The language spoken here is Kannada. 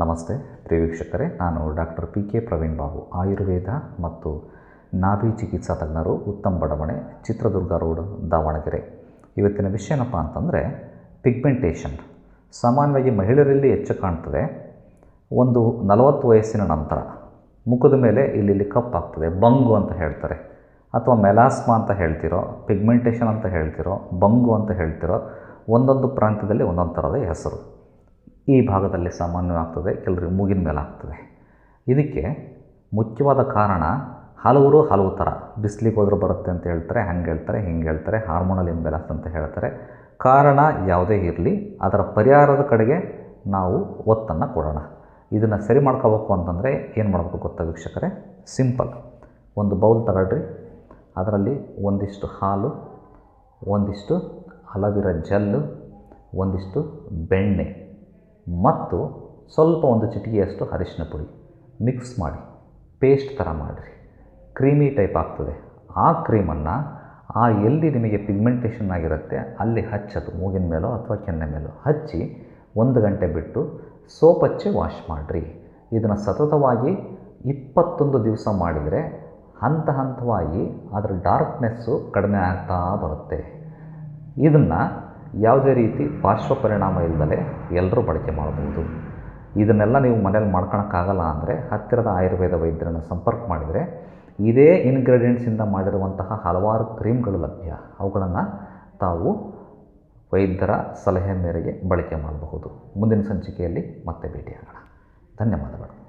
ನಮಸ್ತೆ, ಪ್ರಿಯ ವೀಕ್ಷಕರೇ. ನಾನು doctor P K Praveen Babu, Ayurveda ಮತ್ತು ನಾಭಿ ಚಿಕಿತ್ಸಾ ತಜ್ಞರು ಉತ್ತಮ ಬಡಾವಣೆ, ಚಿತ್ರದುರ್ಗ ರೋಡ್, ದಾವಣಗೆರೆ. ಇವತ್ತಿನ ವಿಷಯ ಏನಪ್ಪ ಅಂತಂದರೆ ಪಿಗ್ಮೆಂಟೇಷನ್ ಸಾಮಾನ್ಯವಾಗಿ ಮಹಿಳೆಯರಲ್ಲಿ ಹೆಚ್ಚು ಕಾಣ್ತದೆ. ಒಂದು ನಲವತ್ತು ವಯಸ್ಸಿನ ನಂತರ ಮುಖದ ಮೇಲೆ ಇಲ್ಲಿ ಕಪ್ಪಾಗ್ತದೆ ಬಂಗು ಅಂತ ಹೇಳ್ತಾರೆ. ಅಥವಾ ಮೆಲಾಸ್ಮಾ ಅಂತ ಹೇಳ್ತಿರೋ ಪಿಗ್ಮೆಂಟೇಷನ್ ಅಂತ ಹೇಳ್ತಿರೋ, ಬಂಗು ಅಂತ ಹೇಳ್ತಿರೋ ಒಂದೊಂದು ಪ್ರಾಂತ್ಯದಲ್ಲಿ ಒಂದೊಂದು ಥರದ ಹೆಸರು. ಈ ಭಾಗದಲ್ಲಿ ಸಾಮಾನ್ಯವಾಗ್ತದೆ, ಕೆಲವರಿಗೆ ಮೂಗಿನ ಮೇಲೆ ಆಗ್ತದೆ. ಇದಕ್ಕೆ ಮುಖ್ಯವಾದ ಕಾರಣ ಹಲವರು ಹಲವು ಥರ. ಬಿಸಿಲಿಗೆ ಹೋದ್ರೆ ಬರುತ್ತೆ ಅಂತ ಹೇಳ್ತಾರೆ, ಹಂಗೆ ಹೇಳ್ತಾರೆ, ಹಿಂಗೆ ಹೇಳ್ತಾರೆ, ಹಾರ್ಮೋನಲ್ ಇಂಬ್ಯಾಲೆನ್ಸ್ ಅಂತ ಹೇಳ್ತಾರೆ. ಕಾರಣ ಯಾವುದೇ ಇರಲಿ, ಅದರ ಪರಿಹಾರದ ಕಡೆಗೆ ನಾವು ಒತ್ತನ್ನು ಕೊಡೋಣ. ಇದನ್ನು ಸರಿ ಮಾಡ್ಕೋಬೇಕು ಅಂತಂದರೆ ಏನು ಮಾಡಬೇಕು ಗೊತ್ತಾ ವೀಕ್ಷಕರೇ? ಸಿಂಪಲ್. ಒಂದು ಬೌಲ್ ತಗೊಳ್ರಿ. ಅದರಲ್ಲಿ ಒಂದಿಷ್ಟು ಹಾಲು, ಒಂದಿಷ್ಟು ಹಲವಿರ ಜಲ್ಲು, ಒಂದಿಷ್ಟು ಬೆಣ್ಣೆ. ಮತ್ತು ಸ್ವಲ್ಪ ಒಂದು ಚಿಟಿಕೆಯಷ್ಟು ಅರಿಶಿನ ಪುಡಿ ಮಿಕ್ಸ್ ಮಾಡಿ, ಪೇಸ್ಟ್ ಥರ ಮಾಡಿರಿ. ಕ್ರೀಮಿ ಟೈಪ್ ಆಗ್ತದೆ. ಆ ಕ್ರೀಮನ್ನು, ಆ ಎಲ್ಲಿ ನಿಮಗೆ ಪಿಗ್ಮೆಂಟೇಷನ್ ಆಗಿರುತ್ತೆ, ಅಲ್ಲಿ ಹಚ್ಚೋದು, ಮೂಗಿನ ಮೇಲೋ ಅಥವಾ ಕೆನ್ನೆ ಮೇಲೋ ಹಚ್ಚಿ ಒಂದು ಗಂಟೆ ಬಿಟ್ಟು ಸೋಪ್ ವಾಶ್ ಮಾಡಿರಿ. ಇದನ್ನು ಸತತವಾಗಿ ಇಪ್ಪತ್ತೊಂದು ದಿವಸ ಮಾಡಿದರೆ ಹಂತ ಹಂತವಾಗಿ ಅದರ ಡಾರ್ಕ್ನೆಸ್ಸು ಕಡಿಮೆ ಆಗ್ತಾ ಬರುತ್ತೆ. ಇದನ್ನು ಯಾವುದೇ ರೀತಿ ಪಾರ್ಶ್ವ ಪರಿಣಾಮ ಇಲ್ಲದೆ ಎಲ್ಲರೂ ಬಳಕೆ ಮಾಡಬಹುದು ಇದನ್ನೆಲ್ಲ ನೀವು ಮನೇಲಿ ಮಾಡ್ಕೊಳಕ್ಕಾಗಲ್ಲ ಅಂದರೆ ಹತ್ತಿರದ ಆಯುರ್ವೇದ ವೈದ್ಯರನ್ನು ಸಂಪರ್ಕ ಮಾಡಿದರೆ ಇದೇ ಇನ್ಗ್ರೀಡಿಯೆಂಟ್ಸಿಂದ ಮಾಡಿರುವಂತಹ ಹಲವಾರು ಕ್ರೀಮ್ಗಳು ಲಭ್ಯ. ಅವುಗಳನ್ನು ತಾವು ವೈದ್ಯರ ಸಲಹೆ ಮೇರೆಗೆ ಬಳಕೆ ಮಾಡಬಹುದು. ಮುಂದಿನ ಸಂಚಿಕೆಯಲ್ಲಿ ಮತ್ತೆ ಭೇಟಿಯಾಗೋಣ. ಧನ್ಯವಾದಗಳು.